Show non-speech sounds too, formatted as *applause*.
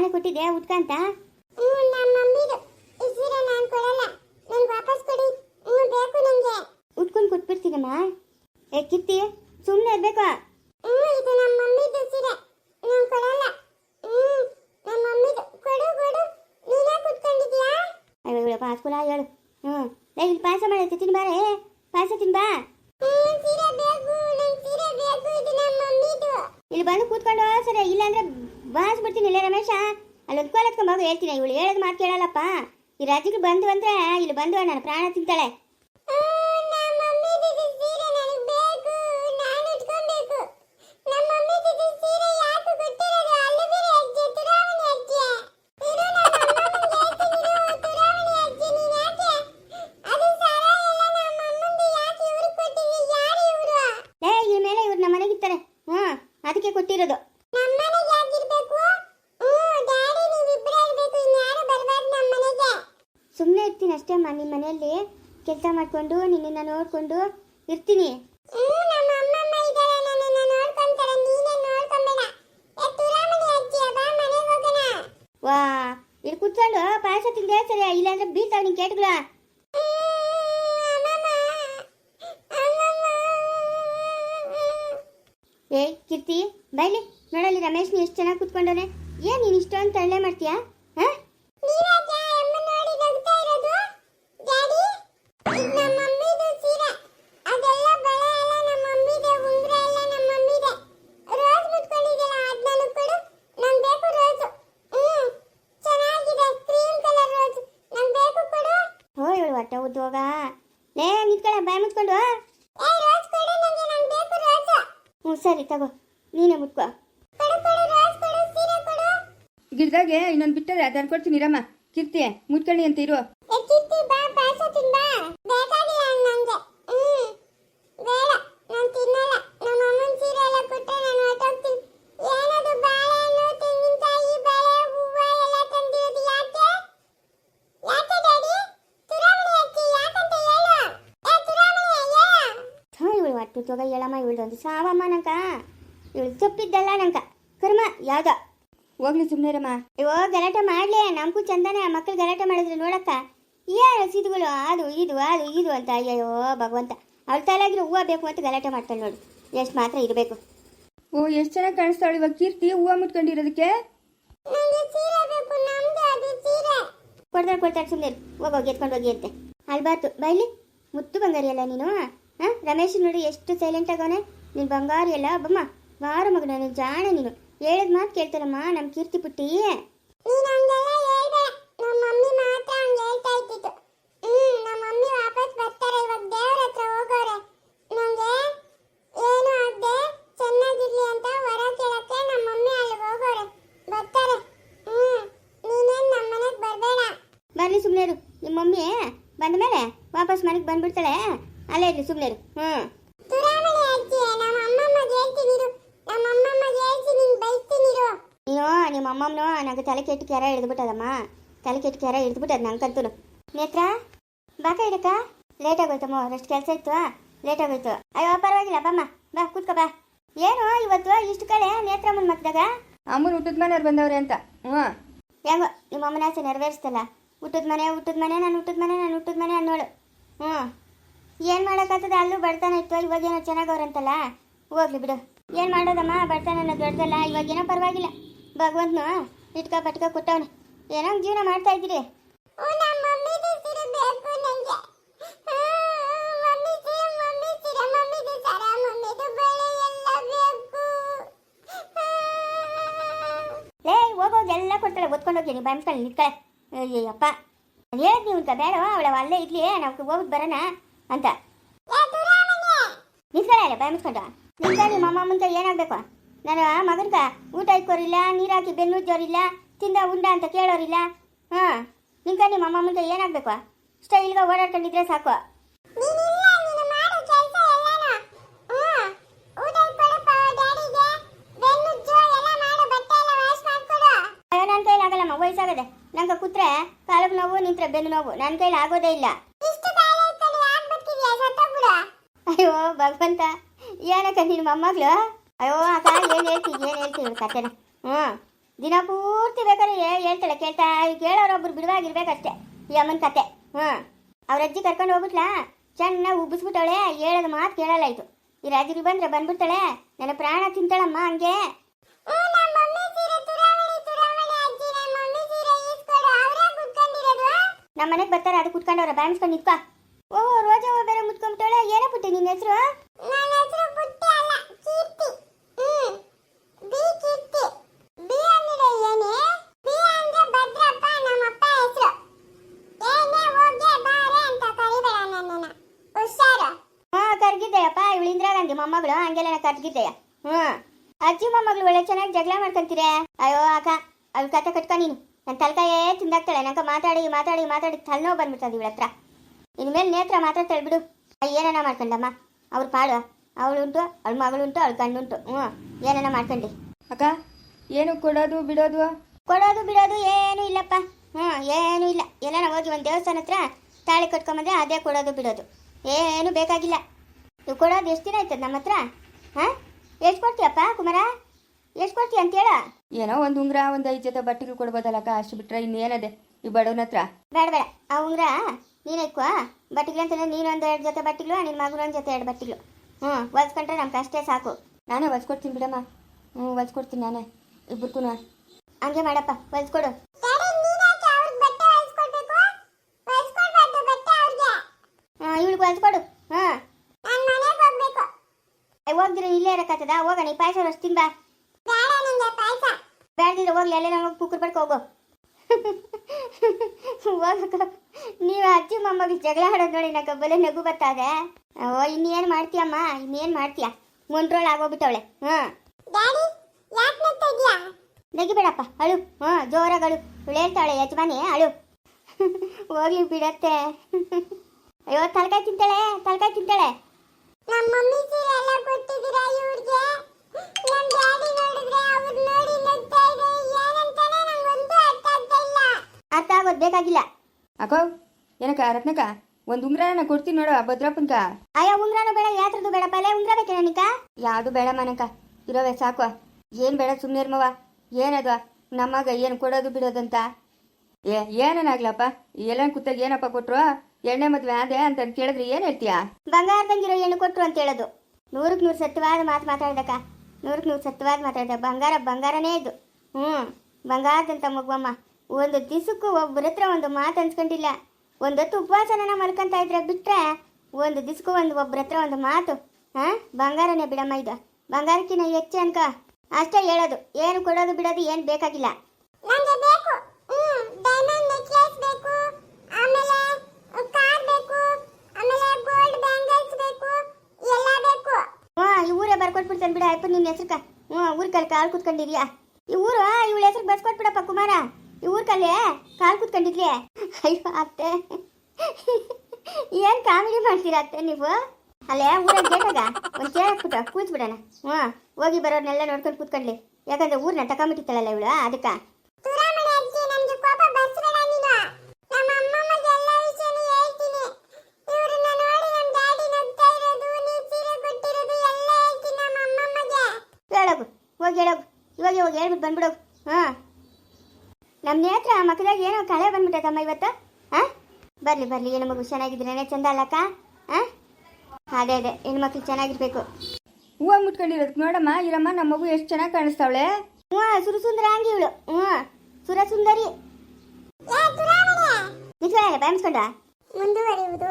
ತಾನೇ ಕೊಟ್ಟಿದ್ದೆ ಉಟ್ಕಂತ? ನಾನು ಉಟ್ಕೊಂಡು ಕೊಟ್ಬಿಡ್ತೀನಮ್ಮ ಏ ಕಿತ್ತಿ ಸುಮ್ಮನೆ ಇರ್ಬೇಕು? ನಾನು ನೀನೇ ಪಾಸ್ಕುಲ ಹೇಳು. ಹ್ಞೂ. ಇಲ್ಲಿ ಪಾಯಸ ಮಾಡೈತೆ ತಿನ್ಬಾರೆ ಪಾಯಸ ತಿನ್ಬಾ. ಇಲ್ಲಿ ಬಂದು ಕೂತ್ಕೊಂಡು ಸರಿ ಇಲ್ಲಾಂದ್ರೆ ಬಾರಿಸ್ಬಿಡ್ತೀನಿ ಇಲ್ಲೇ ರಮೇಶ. ಅಲ್ಲೊಂದು ಕೋಲ್ ಎತ್ಕೊಂಡ್ ಹೇಳ್ತೀನಿ, ಇವಳು ಹೇಳೋದು ಮಾತು ಕೇಳಲ್ಲಪ್ಪ. ಈ ರಾಜ್ಯಕ್ಕೆ ಬಂದು ಅಂದರೆ ಇಲ್ಲಿ ಬಂದು ನನ್ನ ಪ್ರಾಣ ತಿಂತಾಳೆ ನಮ್ಮ ಮಮ್ಮಿದು ಸೀರೆ ನನಗೆ ಬೇಕು ನಾನು ಉಟ್ಕೊಬೇಕು ನಮ್ಮ ಮಮ್ಮಿದು ಸೀರೆ ಯಾಕೆ ಕೊಟ್ಟಿರೋದು ಅಲ್ಲಿ ಬೇರೆ ಅಜ್ಜಿ ತುರಾವಣಿ ಅಜ್ಜಿ ಇರು ನಮ್ಮ ಅಮ್ಮನಿಗೆ ಹೇಳ್ತೀನಿ ತುರಾವಣಿ ಅಜ್ಜಿ ನೀನು ಯಾಕೆ ಅದು ಸರ ಎಲ್ಲ ನಮ್ಮ ಅಮ್ಮಂದು ಯಾಕೆ ಇವ್ರಿಗೆ ಕೊಟ್ಟಿವಿ ಯಾರು ಇವರು ಏ ಈ ಮೇಲೆ ಇವ್ರು ನಮ್ಮ ಮನೆಗಿರ್ತಾರೆ ಹ್ಞೂ ಅದಕ್ಕೆ ಕೊಟ್ಟಿರೋದು ನಮ್ಮನೆಗೆ ಯಾಕಿರ್ಬೇಕು ಹ್ಞೂ ಡ್ಯಾಡಿ ನೀವಿಬ್ಬರೇ ಇರಬೇಕು ಇನ್ಯಾರು ಬರಬಾರ್ದು ನಮ್ಮ ಮನೆಗೆ ಸುಮ್ಮನೆ ಇರ್ತೀನಿ ಅಷ್ಟೇ ಅಮ್ಮ ನಿಮ್ಮ ಮನೆಯಲ್ಲಿ ಕೆಲಸ ಮಾಡಿಕೊಂಡು ನಿನ್ನನ್ನು ನೋಡಿಕೊಂಡು ಇರ್ತೀನಿ. ವಾ ಇಲ್ಲಿ ಕುತ್ಕೊಂಡು ಪಾಯಸ ತಿಂದೆ. ಸರಿ ಇಲ್ಲಾಂದ್ರೆ ಬೀಳ್ತಾವ ನಿನ್ ಕೇಟ್ಗಳ. ಏ ಕೀರ್ತಿ ಬೈಲಿ. ನೋಡಲ್ಲಿ ರಮೇಶ್ ನೀ ಎಷ್ಟು ಚೆನ್ನಾಗಿ ಕುತ್ಕೊಂಡವನೆ. ಏನ್ ನೀನು ಇಷ್ಟೊಂದು ತಳ್ಳೆ ಮಾಡ್ತೀಯಾ ಹಾ ಹೋ ಇವಳು ಹೊಟ್ಟೆ ಉದ್ದೋಗ ಲೇ ನಿಂತ್ಕೊಳ್ಳ ಬಾಯ್ ಮುಚ್ಕೊಂಡು ಹ್ಞೂ ಸರಿ ತಗೋ. ನೀನೇ ಮುಟ್ಕೋ. ಗಿಡದಾಗೆ ಇನ್ನೊಂದು ಬಿಟ್ಟರೆ ಅದನ್ನು ಕೊಡ್ತೀನಿ ರಮ್ಮ ಕೀರ್ತಿ ಮುಟ್ಕೊಳ್ಳಿ ಅಂತ ಇರು ಎಕ್ಕಿರ್ತಿ ಬಾ ಪಾಯಸ ತಿನ್ಬಾ ಬೇಕಾಗಿಲ್ಲ ನಂಗೆ ಹ್ಮ್ ಬೇಡ ನಾನು ತಿನ್ನಲ್ಲ ನಮ್ಮ ಅಮ್ಮನ ಸೀರೆ ಎಲ್ಲ ಕೊಟ್ಟರೆ ನಾನು ಹೊರಟೋಗ್ತೀನಿ ಏನದು ಬಾಳೆಹಣ್ಣು ತೆಂಗಿನಕಾಯಿ ಬಾಳೆ ಹೂವು ಎಲ್ಲ ತಂದಿರೋದು ಯಾಕೆ ಯಾಕೆ ಡ್ಯಾಡಿ ತುರಾಮಣಿ ಅಜ್ಜಿ ಯಾಕಂತ ಹೇಳು ಏ ತುರಾಮಣಿ ಹೇಳು ಹಾ ಉದ್ದೋಗ ಹೇಳಮ್ಮ ಇವಳು ಒಂದು ಸಾವಮ್ಮ ನಂಕ ಇವಳು ತಪ್ಪಿದ್ದಲ್ಲ ನಂಕ ಕರ್ಮ ಯಾವ್ದ? ಹೋಗ್ಲಿ ಸುಮ್ಮನೆ ರಮ್ಮ ಅಯ್ಯೋ ಗಲಾಟೆ ಮಾಡ್ಲಿ. ನಮಗೂ ಚಂದನೆ ಮಕ್ಕಳು ಗಲಾಟೆ ಮಾಡಿದ್ರು ನೋಡಕ್ಕ. ಏನು ಸಿದ್ಗಳು ಅದು ಇದು ಅದು ಇದು ಅಂತ. ಅಯ್ಯೋ ಭಗವಂತ. ಅವಳ ತಲೆಗೆ ಹೂವು ಬೇಕು ಅಂತ ಗಲಾಟೆ ಮಾಡ್ತಾಳೆ ನೋಡು. ಎಷ್ಟು ಮಾತ್ರ ಇರಬೇಕು. ಓ ಎಷ್ಟು ಚೆನ್ನಾಗಿ ಕಾಣಿಸ್ತಾಳೆ ಇವಾಗ ಕೀರ್ತಿ ಹೂವು ಮುಟ್ಕೊಂಡಿರೋದಕ್ಕೆ? ನನಗೆ ಸೀರೆ ಬೇಕು ಹೋಗಿ ಅದು ಸೀರೆ. ಕೊಡ್ತಾರೆ ಕೊಡ್ತಾರೆ ಸುಮ್ಮನೆ ಹೋಗೋಗಿ ಎತ್ಕೊಂಡು ಹೋಗಿ ಅಂತೆ. ಅಲ್ಬಾರ್ದು ಬೈಲಿ ಮುತ್ತು ಬಂಗಾರಿ ಅಲ್ಲ ನೀನು? ಹಾಂ, ರಮೇಶ್ ನೋಡಿ ಎಷ್ಟು ಸೈಲೆಂಟ್ ಆಗವನೆ. ನೀನು ಬಂಗಾರಿ ಎಲ್ಲ, ಬಮ್ಮ. ಬಾರ ಮಗನ ಜಾಣ ನೀನು. ಹೇಳಿದ ಮಾತು ಕೇಳ್ತಾರಮ್ಮ ನಮ್ಮ ಕೀರ್ತಿ ಪುಟ್ಟಿ ನೀನ್ ಹಂಗೆಲ್ಲ ಹೇಳ್ಬೇಡ ನಮ್ಮ ಮಮ್ಮಿ ಮಾತ್ರ ಹಂಗೆ ಹೇಳ್ತಾ ಇದ್ದಿದ್ದು ಹ್ಮ್ ನಮ್ಮ ಮಮ್ಮಿ ವಾಪಸ್ ಬರ್ತಾರೆ ಇವಾಗ ದೇವ್ರ ಹತ್ರ ಹೋಗೋರೆ ನಂಗೆ ಏನು ಆಗದೆ ಚೆನ್ನಾಗಿರ್ಲಿ ಅಂತ ವರ ಕೇಳಕ್ಕೆ ನಮ್ಮ ಮಮ್ಮಿ ಅಲ್ಲಿ ಹೋಗೋರೆ ಬರ್ತಾರೆ ಹ್ಮ್ ನೀನೇನ್ ನಮ್ಮ ಮನೆಗೆ ಬರಬೇಡ ಬರಲಿ ಸುಮ್ಮನೆ ಇರು ನಿಮ್ಮ ಮಮ್ಮಿ ಬಂದ ಮೇಲೆ ವಾಪಸ್ ಮನೆಗೆ ಬಂದ್ಬಿಡ್ತಾಳೆ ಅಲ್ಲೇ ಇರಲಿ ಸುಮ್ಮನೆ ಇರು ಹ್ಞೂ ತುರಾಮಣಿ ಅಜ್ಜಿ ನಮ್ಮ ಅಮ್ಮಮ್ಮಗೆ ಹೇಳ್ತೀನಿ ಇರು ನಮ್ಮ ಅಮ್ಮಮ್ಮಗೆ ಹೇಳ್ತೀನಿ ನೀನ್ ಬೈತೀನಿ ಇರು. ನೀನು ನಿಮ್ಮ ಅಮ್ಮಮ್ಮನೂ ನನಗೆ ತಲೆ ಕೆಟ್ಟ ಕೆರ ಹಿಡಿದ್ಬಿಟ್ಟದಮ್ಮ ತಲೆ ಕೆಟ್ಟು ಕೆರ ಹಿಡಿದ್ಬಿಟ್ಟದ ನಂಗಂತೂ ನೇತ್ರ ಬಾಕ ಇಡಕ ಲೇಟ್ ಆಗೋಯ್ತಮ್ಮ ಅಷ್ಟು ಕೆಲಸ ಇತ್ತು. ಲೇಟ್ ಆಗೋಯ್ತು. ಅಯ್ಯೋ ಪರವಾಗಿಲ್ಲ ಬಮ್ಮ ಬಾ ಕೂತ್ಕೋ ಬಾ. ಏನು ಇವತ್ತು ಇಷ್ಟು ಕಡೆ ನೇತ್ರಮ್ಮನ ಮಕ್ಕದಾಗ ಅಮ್ಮನ ಊಟದ ಮನೆಯವ್ರು ಬಂದವ್ರೆ ಅಂತ. ಹ್ಞೂ ಹೆಂಗೋ ನಿಮ್ಮ ಅಮ್ಮನ ಆಸೆ ನೆರವೇರಿಸ್ತಲ್ಲ. ಊಟದ ಮನೆ ಊಟದ ಮನೆ ನಾನು ಊಟದ ಮನೆ ನಾನು ಊಟದ ಮನೆ ಅನ್ನೋಳು. ಹ್ಞೂ ಏನು ಮಾಡೋಕ್ಕಾಗ್ತದೆ ಅಲ್ಲೂ ಬರ್ತಾನೆ. ಇತ್ತು ಇವಾಗ ಏನೋ ಚೆನ್ನಾಗವ್ರಂತಲ್ಲ? ಹೋಗ್ಲಿ ಬಿಡು. ಏನು ಮಾಡೋದಮ್ಮ? ಬಡತನ ಅನ್ನೋದು ದೊಡ್ಡದಲ್ಲ. ಇವಾಗೇನೋ ಪರವಾಗಿಲ್ಲ. ಭಗವಂತನು ಇಟ್ಕ ಪಟ್ಕ ಕೊಟ್ಟವನೆ. ಏನೋ ಜೀವನ ಮಾಡ್ತಾ ಇದ್ದೀರಿ. ಲೇ ಹೋಗೋಗಿ ಎಲ್ಲ ಕೊಡ್ತಾಳೆ. ನೀವು ಬಂದ್ಕೊಳ್ಳಿ ನಿಂತ್ಕೊಳ್ಳೆ ಅಯ್ಯಪ್ಪ ಹೇಳಿದ್ ನೀವು ಬೇಡ ಅವಳ ಅಲ್ಲೇ ಇರ್ಲಿ ನಾವು ಹೋಗ್ಬಿಟ್ಟು ಬರೋಣ. ಅಂತ. ಏ ತುರಾಮಣಿ ನಿಂತ್ಕೊಳ್ಳೆ ಬಾಯ್ ಮುಚ್ಕೊಂಡು. ನಿಂತ್ಕೊಳ್ಳಿ ಮಮ್ಮ ಮುಂದೆ ಏನಾಗಬೇಕು ನಾನು ಮಗನ್ಗ ಊಟ ಇಕ್ಕೋರಿಲ್ಲ ನೀರಾಕಿ ಹಾಕಿ ಬೆನ್ನು ಉಜ್ಜೋರಿಲ್ಲ, ತಿಂದ ಉಂಡ ಅಂತ ಕೇಳೋರಿಲ್ಲ. ಹಾಂ ನಿಂಕ ನಿಮ್ಮ ಅಮ್ಮ ಮುಂದೆ ಏನಾಗಬೇಕು ಸ್ಟೈಲ್ಗೆ ಓಡಾಡ್ಕೊಂಡಿದ್ರೆ ಸಾಕು. ನನ್ನ ಕೈಲಿ ಆಗಲ್ಲಮ್ಮ, ವಯಸ್ಸಾಗದೆ. ನಂಗೆ ಕೂತ್ರೆ ಕಾಲಿಗೆ ನೋವು, ನಿಂತ್ರೆ ಬೆನ್ನು ನೋವು. ನನ್ನ ಕೈಲಿ ಆಗೋದೇ ಇಲ್ಲ. ಅಯ್ಯೋ ಭಗವಂತ ಏನಕ್ಕ ನಿನ್ನ ಮೊಮ್ಮಗಳು? ಅಯ್ಯೋ ಅಕ್ಕ ಏನು ಹೇಳ್ತೀನಿ ಏನು ಹೇಳ್ತೀನಿ ಕತೆನ ಹ್ಞೂ. ದಿನ ಪೂರ್ತಿ ಬೇಕಾದ್ರೆ ಹೇಳ್ತಾಳೆ ಕೇಳ್ತಾ ಕೇಳೋರೊಬ್ರು ಬಿಡುವಾಗಿರ್ಬೇಕಷ್ಟೇ ಈ ಅಮ್ಮನ ಕತೆ. ಹ್ಞೂ. ಅವ್ರ ಅಜ್ಜಿ ಕರ್ಕೊಂಡು ಹೋಗ್ಬಿಟ್ಲಾ? ಚೆನ್ನಾಗಿ ಉಬ್ಬಿಸ್ಬಿಟ್ಟವಳೆ ಹೇಳೋದು ಮಾತು ಕೇಳಲ್ಲ ಇದು. ಈ ರಾಜ್ಯಕ್ಕೆ ಬಂದ್ರೆ ಬಂದ್ಬಿಡ್ತಾಳೆ ನನ್ನ ಪ್ರಾಣ ತಿಂತಾಳಮ್ಮ ಹಂಗೆ. ನಮ್ಮ ಮನೆಗೆ ಬರ್ತಾರೆ ಅದು ಕುತ್ಕೊಂಡವ್ರ ಬ್ಯಾನ್ಸ್ಕೊಂಡು ನಿತ್ಕೋ. ಓ ರೋಜಾ ಹೂವ ಬೇರೆ ಮುಟ್ಕೊಂಬಿಟ್ಟವಳೆ ಏನ ಪುಟ್ಟಿ ನಿನ್ನ ಹೆಸರು? ನನ್ನ ಹೆಸರು ಪುಟ್ಟಿ ಅಲ್ಲ ಕೀರ್ತಿ. ಹ್ಮ್. ಬಿ ಕೀರ್ತಿ. ಬಿ ಅಂದ್ರೆ ಏನೇ? ಬಿ ಅಂದ್ರೆ ಭದ್ರಪ್ಪ ನಮ್ಮಪ್ಪ ಹೆಸರು. ಏನೇ ಹೋಗೆ ಬಾರೆ ಅಂತ ಕರಿಬೇಡ ನನ್ನನ್ನ. ಹುಷಾರು. ಹಾ ಕರ್ಗಿದ್ದೆಯಪ್ಪ ಇವಳು ಇಂದಿರಾ ಗಾಂಧಿ ಮೊಮ್ಮಗಳು ಹಂಗೆಲ್ಲ ಕರ್ಗಿದ್ದೆಯ ಹ್ಮ್. ಅಜ್ಜಿ ಮೊಮ್ಮಗಳು ಒಳ್ಳೆ ಚೆನ್ನಾಗಿ ಜಗಳ ಮಾಡ್ಕೊಂತೀರ? ಅಯ್ಯೋ ಅಕ್ಕ ಅವ್ಳು ಕತೆ ಕಟ್ಕೊ ನೀನು. ನನ್ನ ತಲೆಕಾಯೇ ತಿಂದಾಗ್ತಾಳೆ ನಂಗೆ ಮಾತಾಡಿ ಮಾತಾಡಿ ಮಾತಾಡಿ ತಲೆನೋವು ಬಂದ್ಬಿಡ್ತದೆ ಇವಳ ಹತ್ರ ಇನ್ಮೇಲೆ ನೇತ್ರ ಮಾತ್ರ ಬಿಡು ಏನೇನ ಮಾಡ್ಕೊಂಡಮ್ಮ? ಅವ್ರ ಪಾಡು ಅವಳುಂಟು ಅವಳ ಮಗಳುಂಟು ಅವಳ ಗಂಡುಂಟು. ಹ್ಞೂ ಏನೇನ ಮಾಡ್ಕೊಂಡಿ. ಅಕ್ಕ ಏನು ಕೊಡೋದು ಬಿಡೋದು? ಕೊಡೋದು ಬಿಡೋದು ಏನೂ ಇಲ್ಲಪ್ಪ. ಹ್ಞೂ ಏನೂ ಇಲ್ಲ. ಎಲ್ಲ ಹೋಗಿ ಒಂದು ದೇವಸ್ಥಾನ ಹತ್ರ ತಾಳಿ ಕಟ್ಕೊಂಬಂದ್ರೆ ಅದೇ ಕೊಡೋದು ಬಿಡೋದು. ಏನು ಬೇಕಾಗಿಲ್ಲ. ನೀವು ಕೊಡೋದು ಎಷ್ಟು ದಿನ ಆಯ್ತದ ನಮ್ಮ ಹತ್ರ? ಹಾಂ? ಎಷ್ಟು ಕೊಡ್ತೀಯಪ್ಪ ಕುಮಾರ? ಎಷ್ಟು ಕೊಡ್ತೀಯ ಅಂತೇಳ ಏನೋ ಒಂದು ಉಂಗ್ರ ಒಂದು ಐದು ಜೊತೆ ಬಟ್ಟೆಗಳು ಕೊಡ್ಬೋದಲ್ಲಕ್ಕ ಅಷ್ಟು ಬಿಟ್ರೆ ಇನ್ನೇನದೆ? ಈ ಬಡವನ ಹತ್ರ? ಬೇಡ ಬೇಡ. ಆ ಉಂಗ್ರ ನೀನು ಇಕ್ಕೋ ಬಟ್ಟೆಗಳು ಅಂತಂದ್ರೆ ನೀನೊಂದು ಎರಡು ಜೊತೆ ಬಟ್ಟೆಗಳು ನಿನ್ನ ಮಗನ ಒಂದು ಜೊತೆ ಎರಡು ಬಟ್ಟೆಗಳು. ಹ್ಞೂ ಹೊಲ್ಸ್ಕೊಂಡ್ರೆ ನಮ್ಗೆ ಅಷ್ಟೇ ಸಾಕು. ನಾನೇ ಹೊಲ್ಸ್ಕೊಡ್ತೀನಿ ಬಿಡಮ್ಮ. ಹ್ಞೂ ಹೊಲ್ಸ್ಕೊಡ್ತೀನಿ ನಾನೇ. ಇಬ್ಬರಿಗೂ ಹಂಗೆ ಮಾಡಪ್ಪ ಹೊಲ್ಸ್ಕೊಡು. ಇವಳಿಗೆ ಹೊಲ್ಸ್ಕೊಡು. ಹಾಂ ನಾನು ಹೋಗ್ದಿರ ಇಲ್ಲೇ ಇರಕತ್ತದ? ಹೋಗೋಣ ಈ ಪಾಯಸ ಅಷ್ಟು ಬಾ. ಬೇಡ ನಂಗೆ ಪಾಯಸ. ಬೇಡದಿದ್ರೆ ಹೋಗ್ಲಿ ಅಲ್ಲೇ ನಾವು ಕುಕ್ಕರ್ ಪಡ್ಕೊ ಹೋಗು. *laughs* ಹೋಗಕ್ಕ ನೀವು ಅಜ್ಜಿ ಮೊಮ್ಮಗ ಜಗಳ ಆಡೋದು ನೋಡಿ ನಗ ಬಲೆ ನಗು ಬರ್ತಾದೆ ಓ ಇನ್ನೇನು ಮಾಡ್ತೀಯಮ್ಮ? ಇನ್ನೇನು ಮಾಡ್ತೀಯ? ಮುಂಡ್ರೋಳು ಆಗೋಗ್ಬಿಟ್ಟವಳೆ. ಹಾಂ ಡ್ಯಾಡಿ ಯಾಕೆ ನಗ್ತಾ ಇದೀಯಾ ನಗಿಬೇಡಪ್ಪ ಅಳು. ಹಾಂ ಜೋರಾಗಿ ಅಳು. ಹೇಳ್ತಾಳೆ ಯಜಮಾನಿ ಅಳು. ಹೋಗ್ಲಿ ಬಿಡತ್ತೆ. ಅಯ್ಯೋ ತಲಕಾಯಿ ತಿಂತಾಳೆ ತಲಕಾಯಿ ತಿಂತಾಳೆ. ಅರ್ಥ ಆಗೋದು ಬೇಕಾಗಿಲ್ಲ. ಅಕ್ಕೋ ಏನಕ್ಕ ರತ್ನಕ್ಕ? ಒಂದು ಉಂಗ್ರನ ಕೊಡ್ತೀನಿ ನೋಡ ಆ ಭದ್ರಪ್ಪನ್ಕ. ಅಯ್ಯ ಉಂಗ್ರನು ಬೇಡ ಯಾತ್ರದ್ದು ಬೇಡಪ್ಪ ಅಲ್ಲೇ ಉಂಗ್ರ ಬೇಕೆ ನನಕ ಯಾವುದು ಬೇಡ ಮನಕ ಇರೋವೆ ಸಾಕು. ಏನು ಬೇಡ ಸುಮ್ಮನೆ ಇರ್ಮವ ಏನದು? ನಮ್ಮಗ ಏನು ಕೊಡೋದು ಬಿಡೋದಂತ? ಏ ಏನೇನಾಗ್ಲಪ್ಪ ಎಲ್ಲ ಕೂತಾಗ ಏನಪ್ಪ ಕೊಟ್ರು? ಎಣ್ಣೆ ಮದ್ವೆ ಅದೇ ಅಂತ ಕೇಳಿದ್ರೆ ಏನು ಹೇಳ್ತೀಯಾ? ಬಂಗಾರದಂಗಿರೋ ಹೆಣ್ಣು ಕೊಟ್ರು ಅಂತ ಹೇಳೋದು. ನೂರಕ್ಕೆ ನೂರು ಸತ್ಯವಾದ ಮಾತು ಮಾತಾಡ್ದಕ್ಕ. ನೂರಕ್ಕೆ ನೂರು ಸತ್ಯವಾದ ಮಾತಾಡ್ದೆ. ಬಂಗಾರ ಬಂಗಾರನೇ ಇದು. ಹ್ಞೂ ಬಂಗಾರದಂತ ಮಗುವಮ್ಮ. ಒಂದು ದಿವಸಕ್ಕೂ ಒಬ್ಬರ ಹತ್ರ ಒಂದು ಮಾತು ಅನ್ಸ್ಕೊಂಡಿಲ್ಲ ಒಂದೊತ್ತು ಉಪವಾಸನ ಮಲ್ಕೊಂತ ಇದ್ರ ಬಿಟ್ರೆ ಒಂದು ದಿವಸಕ್ಕೂ ಒಂದು ಒಬ್ಬರ ಹತ್ರ ಒಂದು ಮಾತು. ಹಾಂ? ಬಂಗಾರನೇ ಬಿಡಮ್ಮ ಇದು. ಬಂಗಾರಕ್ಕಿನ ಹೆಚ್ಚು ಅನ್ಕ. ಅಷ್ಟೇ ಹೇಳೋದು. ಏನು ಕೊಡೋದು ಬಿಡೋದು ಏನು ಬೇಕಾಗಿಲ್ಲ. ಇವರೇ ಬರ್ಕೊಟ್ಬಿಡ್ತಾನೆ ಬಿಡ. ಅಪ್ಪ ನಿನ್ನ ಹೆಸ್ರಕ್ಕ ಹ್ಞೂ ಊರು ಕಲ್ ಕಾಲು ಕೂತ್ಕೊಂಡಿದ್ಯಾ? ಈ ಊರು ಇವಳ ಹೆಸರು ಬರ್ಸ್ಕೊಟ್ಬಿಡಪ್ಪ ಕುಮಾರ. ಈ ಊರ್ ಕಲ್ಲೇ ಕಾಲು ಕೂತ್ಕೊಂಡಿದ್ಲಿ? ಅಯ್ಯೋ ಅತ್ತೆ. ಏನ್ ಕಾಮಿಡಿ ಮಾಡ್ತೀರಾ ಅತ್ತೆ ನೀವು? ಅಲ್ಲೇ ಊರಾಗ ಗೇಟಾಗ ಒಂದು ಚೇರ್ ಹಾಕ್ಬಿಟ್ಟು ಕೂತ್ಬಿಡೋಣ. ಹ್ಞೂ, ಹೋಗಿ ಬರೋರ್ನೆಲ್ಲ ನೋಡ್ಕೊಂಡು ಕೂತ್ಕೊಂಡ್ಲಿ. ಯಾಕಂದ್ರೆ ಊರ್ನ ತಗೊಂಬಿಟ್ಟಿತ್ತಳಲ್ಲ ಇವಳು, ಅದಕ್ಕೆ. ಹೋಗಿ ಹೇಳೋಗು. ಇವಾಗ ಇವಾಗ ಹೇಳ್ಬಿಟ್ಟು ಬಂದ್ಬಿಡೋಗು. ಹಾಂ ನಮ್ಮ ನೇತ್ರ ಮಕ್ಕಳಾಗ ಏನೋ ಕಳೆ ಬಂದ್ಬಿಟ್ಟೈತಮ್ಮ ಇವತ್ತು ಹಾಂ ಬರಲಿ ಬರಲಿ ಏನು ಮಗು ಚೆನ್ನಾಗಿದ್ರೇನೆ ಚಂದ ಅಲ್ಲಕ್ಕ ಹಾಂ ಅದೇ ಅದೇ ಹೆಣ್ಮಕ್ಳು ಚೆನ್ನಾಗಿರ್ಬೇಕು. ಹೂವು ಮುಟ್ಕೊಂಡಿರೋದು ನೋಡಮ್ಮ ಇರಮ್ಮ ನಮ್ಮ ಮಗು ಎಷ್ಟು ಚೆನ್ನಾಗಿ ಕಾಣಿಸ್ತಾವಳೆ? ಹ್ಞೂ ಸುರಸುಂದರ ಹಂಗೆ ಇವಳು ಹ್ಞೂ ಸುರಸುಂದರಿ. ನಿಜ ಬ್ಯಾನ್ಸ್ಕೊಂಡ ಮುಂದುವರಿಯುವುದು.